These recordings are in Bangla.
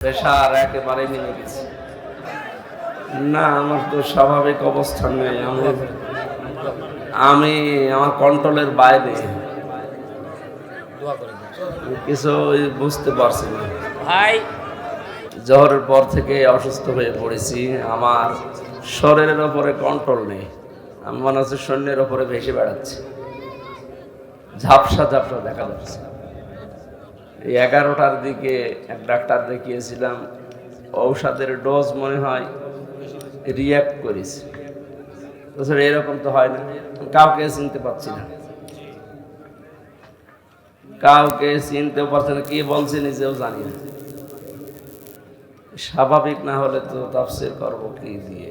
প্রেশার একেবারে নেমে গেছে। না আমার তো স্বাভাবিক অবস্থান নেই। আমি আমি আমার কন্ট্রোলের বাইরে। কিছু বুঝতে পারছি না। ভাই। জহরের পর থেকে অসুস্থ হয়ে পড়েছি। আমার শরীরের ওপরে কন্ট্রোল নেই। আমি মনে হচ্ছে সৈন্যের ওপরে ভেসে বেড়াচ্ছি। ঝাপসা ঝাপসা দেখা যাচ্ছে। এগারোটার দিকে এক ডাক্তার দেখিয়েছিলাম, ঔষধের ডোজ মনে হয় রিয়াক্ট করেছে। তাছাড়া এরকম তো হয় না, কাউকে চিনতে পারছি না। কাউকে চিনতেও পারছে না, কি বলছে নিজেও জানি না। স্বাভাবিক না হলে তো তাফসির করব কি দিয়ে?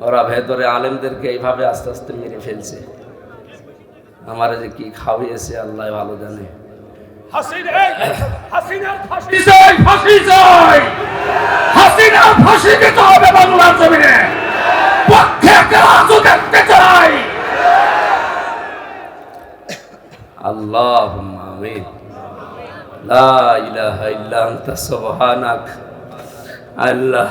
ওরা ভেতরে আলেমদেরকে এইভাবে আস্তে আস্তে মেরে ফেলছে। আমার যে কি খাওয়িয়েছে আল্লাহ ভালো জানে। আল্লাহ আমিন। লা ইলাহা ইল্লা আনতা সুবহানাক। আল্লাহ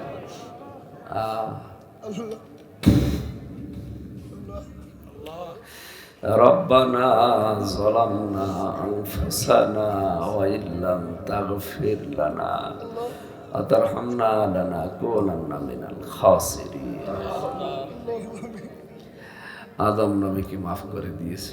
ربنا ظلمنا أنفسنا وإن لم تغفر لنا وترحمنا لنكونن من الخاسرين আদম নবীকে মাফ করে দিয়েছে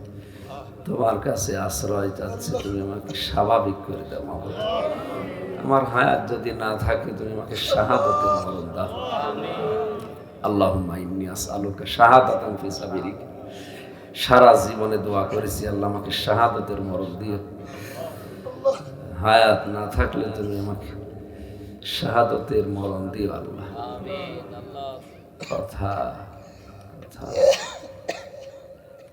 তোমার কাছে আশ্রয় চাচ্ছি তুমি আমাকে স্বাভাবিক করে দাও মাবুদ আমার হায়াত যদি না থাকে তুমি আমাকে শাহাদতের মরণ দাও। আল্লাহ ইন্নি আসআলুকা শাহাদাতান ফি সাবিলিক। সারা জীবনে দোয়া করেছি আল্লাহ আমাকে শাহাদতের মরণ দিও। হায়াত না থাকলে তুমি আমাকে শাহাদতের মরণ দিও আল্লাহ। কথা কথা।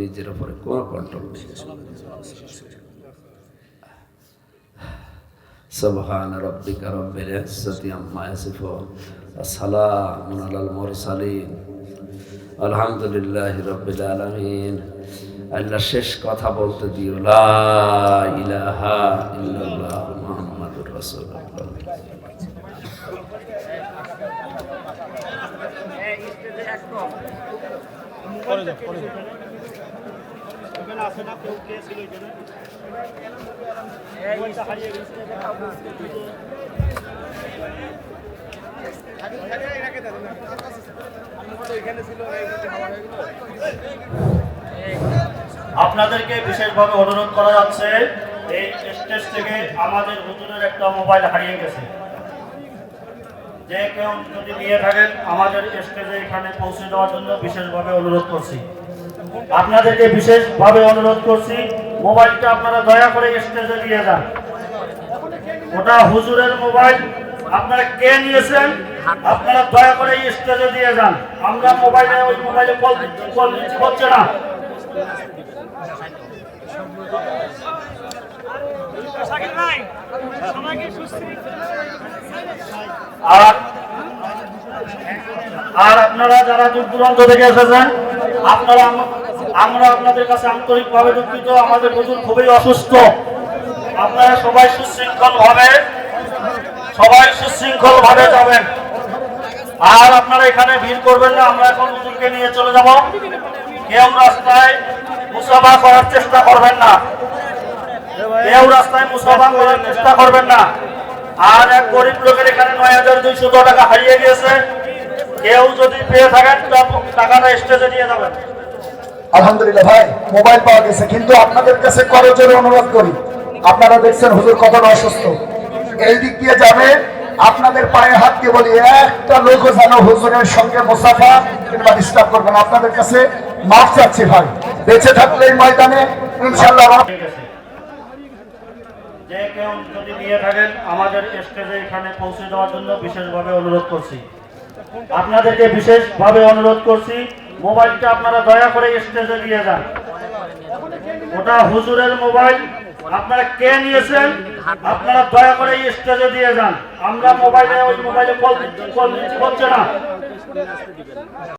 নিজের উপরে কোনো কন্ট্রোল নেই سبحان ربك رب العزة عما يصفون وسلام على المرسلين الحمد لله رب العالمين আল্লাহ শেষ কথা বলতে দিও লা ইলাহা ইল্লাল্লাহ মুহাম্মাদুর রাসূলুল্লাহ আপনাদেরকে বিশেষভাবে অনুরোধ করা যাচ্ছে এই স্টেজ থেকে আমাদের হুজুরের একটা মোবাইল হারিয়ে গেছে। যে কেউ যদি নিয়ে থাকেন, আমাদের স্টেজে এখানে পৌঁছে দেওয়ার জন্য বিশেষভাবে অনুরোধ করছি। আপনাদেরকে বিশেষভাবে অনুরোধ করছি, মোবাইলটা আপনারা দয়া করে স্টেজে দিয়ে যান। ওটা হুজুরের মোবাইল, আপনারা কে নিয়েছেন, আপনারা দয়া করে স্টেজে দিয়ে যান। আমরা মোবাইলে, ওই মোবাইলে কল হচ্ছে না। আর আর আপনারা যারা দূর দূরান্ত থেকে এসেছেন, আপনারা আমরা আপনাদের কাছে আন্তরিকভাবে দুঃখিত। আমাদের হুজুর খুবই অসুস্থ। আপনারা সবাই সুশৃঙ্খল ভাবে সবাই সুশৃঙ্খল ভাবে যাবেন। আর আপনারা এখানে ভিড় করবেন না, আমরা এখন হুজুরকে নিয়ে চলে যাব। কেউ রাস্তায় মুসাফা করার চেষ্টা করবেন না। কিন্তু আপনাদের কাছে অনুরোধ করি। আপনারা দেখছেন হুজুর কতটা অসুস্থ। এই দিক দিয়ে যাবে, আপনাদের পায়ে হাত দিয়ে বলি, একটা লোক যেন হুজুরের সঙ্গে মুসাফা কিংবা ডিস্টার্ব করবেন আপনাদের কাছে মাফ চাচ্ছি ভাই। বেঁচে থাকলে এই ময়দানে ইনশাল্লাহ। যে কেউ যদি নিয়ে থাকেন, আমাদের স্টেজে এখানে পৌঁছে দেওয়ার জন্য বিশেষভাবে অনুরোধ করছি। আপনাদেরকে বিশেষভাবে অনুরোধ করছি, মোবাইলটা আপনারা দয়া করে স্টেজে দিয়ে যান। ওটা হুজুরের মোবাইল, আপনারা কে নিয়েছেন, আপনারা দয়া করে স্টেজে দিয়ে যান। আমরা মোবাইলে, ওই মোবাইলে কল হচ্ছে না।